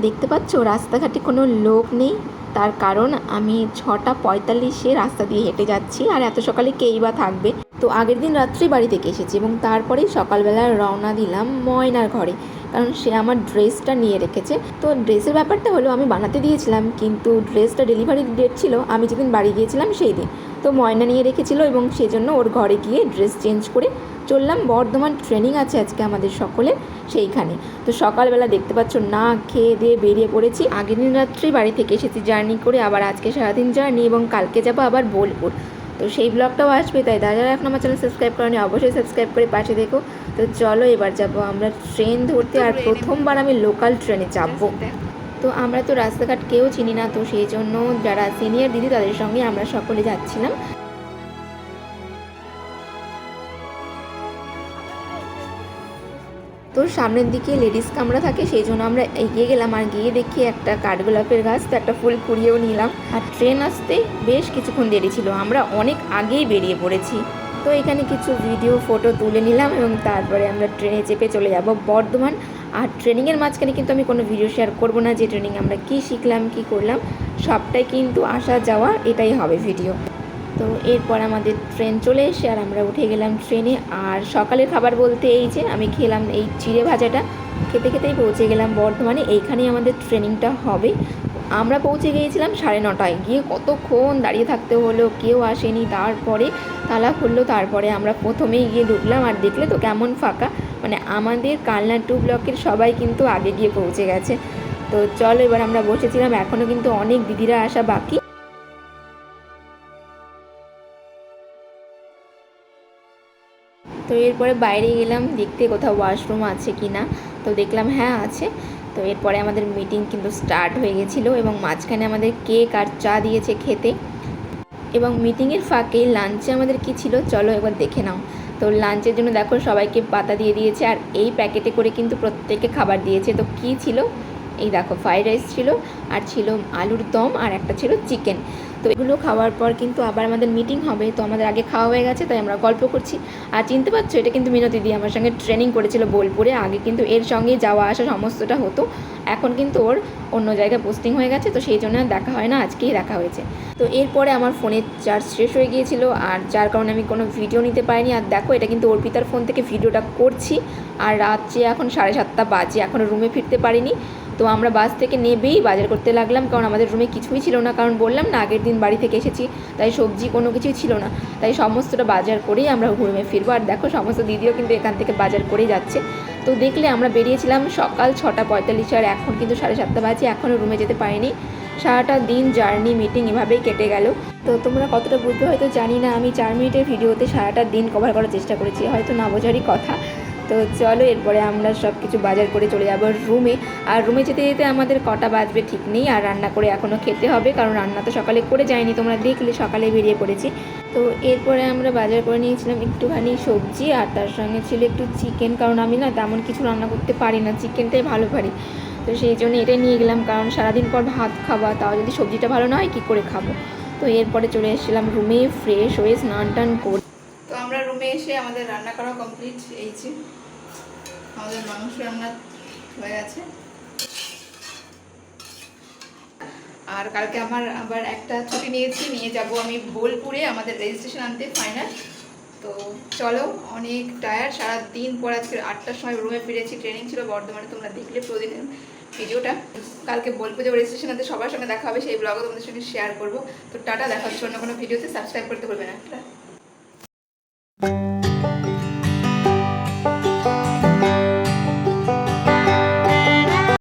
দেখতে পাচ্ছ? রাস্তাঘাটে কোনো লোক নেই। তার কারণ আমি ছটা পঁয়তাল্লিশে রাস্তা দিয়ে হেঁটে যাচ্ছি। আর এত সকালে কেই বা থাকবে? তো আগের দিন রাত্রেই বাড়ি থেকে এসেছি এবং তারপরেই সকালবেলা রওনা দিলাম ময়নার ঘরে। কারণ সে আমার ড্রেসটা নিয়ে রেখেছে। তো ড্রেসের ব্যাপারটা হলো, আমি বানাতে দিয়েছিলাম, কিন্তু ড্রেসটা ডেলিভারি ডেট ছিল, আমি যেদিন বাড়ি গিয়েছিলাম সেই দিন। তো ময়না নিয়ে রেখেছিল এবং সেজন্য ওর ঘরে গিয়ে ড্রেস চেঞ্জ করে চললাম। বর্ধমান ট্রেনিং আছে আজকে আমাদের সকলে সেইখানে। তো সকালবেলা দেখতে পাচ্ছ, না খেয়ে দিয়ে বেরিয়ে পড়েছি। আগের দিন রাত্রেই বাড়ি থেকে এসেছি, জার্নি করে আবার আজকে সারাদিন জার্নি এবং কালকে যাব আবার বোলপুর। তো সেই ব্লগটাও আসবে তাই যারা এখন আমার চ্যানেল সাবস্ক্রাইব করেনি অবশ্যই সাবস্ক্রাইব করে পাশে দেখো। তো চলো এবার যাব আমরা ট্রেন ধরতে আর প্রথমবার আমি লোকাল ট্রেনে চাপবো তো আমরা তো রাস্তাঘাট কেউ চিনি না তো সেই জন্য যারা সিনিয়র দিদি তাদের সঙ্গে আমরা সকলে যাচ্ছিলাম। তো সামনের দিকে লেডিস কামরা থাকে, সেই জন্য আমরা এগিয়ে গেলাম আর গিয়ে দেখি একটা কাঠগোলাপের গাছ, তো একটা ফুল কুড়িয়েও নিলাম। আর ট্রেন আসতে বেশ কিছুক্ষণ দেরি ছিল, আমরা অনেক আগেই বেরিয়ে পড়েছি। তো এখানে কিছু ভিডিও, ফটো তুলে নিলাম এবং তারপরে আমরা ট্রেনে চেপে চলে যাব বর্ধমান। আর ট্রেনিংয়ের মাঝখানে কিন্তু আমি কোনো ভিডিও শেয়ার করব না, যে ট্রেনিং আমরা কী শিখলাম, কী করলাম, সবটাই কিন্তু আসা যাওয়া এটাই হবে ভিডিও। তো এরপর আমাদের ট্রেন চলে এসে আর আমরা উঠে গেলাম ট্রেনে আর সকালের খাবার বলতে এই যে, আমি খেলাম এই চিড়ে ভাজাটা। খেতে খেতেই পৌঁছে গেলাম বর্ধমানে। এইখানেই আমাদের ট্রেনিংটা হবে। আমরা পৌঁছে গিয়েছিলাম সাড়ে নটায়। গিয়ে কতক্ষণ দাঁড়িয়ে থাকতে হলো, কেউ আসেনি, তারপরে তালা খুললো, তারপরে আমরা প্রথমেই গিয়ে ঢুকলাম। আর দেখলে তো কেমন ফাঁকা। মানে আমাদের কালনা টু ব্লকের সবাই কিন্তু আগে গিয়ে পৌঁছে গেছে। তো চলো এবার আমরা বসেছিলাম। এখনও কিন্তু অনেক দিদিরা আসা বাকি। তো এরপরে বাইরে গেলাম, দেখতে কোথাও ওয়াশরুম আছে কি না তো দেখলাম হ্যাঁ আছে। তো এরপরে আমাদের মিটিং কিন্তু স্টার্ট হয়ে গেছিল এবং মাঝখানে আমাদের কেক আর চা দিয়েছে খেতে। এবং মিটিংয়ের ফাঁকে লাঞ্চে আমাদের কি ছিল? চলো একবার দেখে নাও। তো লাঞ্চের জন্য দেখো, সবাইকে পাতা দিয়ে দিয়েছে আর এই প্যাকেটে করে কিন্তু প্রত্যেকে খাবার দিয়েছে। তো কি ছিল? এই দেখো ফ্রাইড রাইস ছিল আর ছিল আলুর দম আর একটা ছিল চিকেন তো এগুলো খাওয়ার পর কিন্তু আবার আমাদের মিটিং হবে, তো আমাদের আগে খাওয়া হয়ে গেছে, তাই আমরা গল্প করছি। আর চিনতে পারছ, এটা কিন্তু মিনতি দি, আমার সঙ্গে ট্রেনিং করেছিল বোলপুরে, আগে কিন্তু এর সঙ্গেই যাওয়া আসা সমস্তটা হতো। এখন কিন্তু ওর অন্য জায়গায় পোস্টিং হয়ে গেছে, তো সেই জন্য দেখা হয় না, আজকেই দেখা হয়েছে। তো এরপরে আমার ফোনের চার্জ শেষ হয়ে গিয়েছিল, আর যার কারণে আমি কোনো ভিডিও নিতে পারিনি। আর দেখো, এটা কিন্তু অর্পিতার ফোন থেকে ভিডিওটা করছি, আর রাত্রে এখন সাড়ে সাতটা বাজে এখনও রুমে ফিরতে পারিনি। তো আমরা বাস থেকে নেবেই, বাজার করতে লাগলাম, কারণ আমাদের রুমে কিছুই ছিল না। কারণ বললাম না, আগের দিন বাড়ি থেকে এসেছি, তাই সবজি কোনো কিছুই ছিল না। তাই সমস্তটা বাজার করেই আমরা রুমে ফিরবো। আর দেখো, সমস্ত দিদিও কিন্তু এখান থেকে বাজার করেই যাচ্ছে। তো দেখলে আমরা বেরিয়েছিলাম সকাল ছটা পঁয়তাল্লিশে, আর এখন কিন্তু সাড়ে সাতটা বাজে, এখনও রুমে যেতে পারিনি। সারাটা দিন জার্নি মিটিং এভাবেই কেটে গেল। তো তোমরা কতটা বুঝবে হয়তো জানি না, আমি চার মিনিটের ভিডিওতে সারাটা দিন কভার করার চেষ্টা করেছি। হয়তো না বোঝারই কথা। তো চলো, এরপরে আমরা সব কিছু বাজার করে চলে যাব রুমে। আর রুমে যেতে যেতে আমাদের কটা বাজবে ঠিক নেই, আর রান্না করে এখনও খেতে হবে, কারণ রান্না তো সকালে করে যায়নি, তোমরা দেখলে সকালে বেরিয়ে পড়েছি। তো এরপরে আমরা বাজার করে নিয়েছিলাম একটুখানি সবজি, আর তার সঙ্গে ছিল একটু চিকেন কারণ আমি না তেমন কিছু রান্না করতে পারি না চিকেনটাই ভালো পারি। তো সেই জন্য এটাই নিয়ে গেলাম, কারণ সারাদিন পর ভাত খাওয়া, তাও যদি সবজিটা ভালো না হয়, কী করে খাব? তো এরপরে চলে এসেছিলাম রুমে ফ্রেশ হয়ে স্নান টান করে তো আমরা রুমে এসে আমাদের রান্না করা কমপ্লিট এই যে আমাদের মাংস রান্না হয়ে গেছে। আর কালকে আমার, আবার একটা ছুটি নিয়েছি, নিয়ে যাব আমি বোলপুরে, আমাদের রেজিস্ট্রেশন আনতে ফাইনাল তো চলো, অনেক টায়ার সারা দিন পর আজকে আটটার সময় রুমে ফিরেছি ট্রেনিং ছিল বর্ধমানে, তোমরা দেখলে প্রতিদিন ভিডিওটা। কালকে বোলপুর যাব রেজিস্ট্রেশন আনতে, সবার সঙ্গে দেখা হবে, সেই ব্লগও তোমাদের সঙ্গে শেয়ার করব। তো টাটা, দেখা হচ্ছে অন্য কোনো ভিডিওতে সাবস্ক্রাইব করতে ভুলবে না।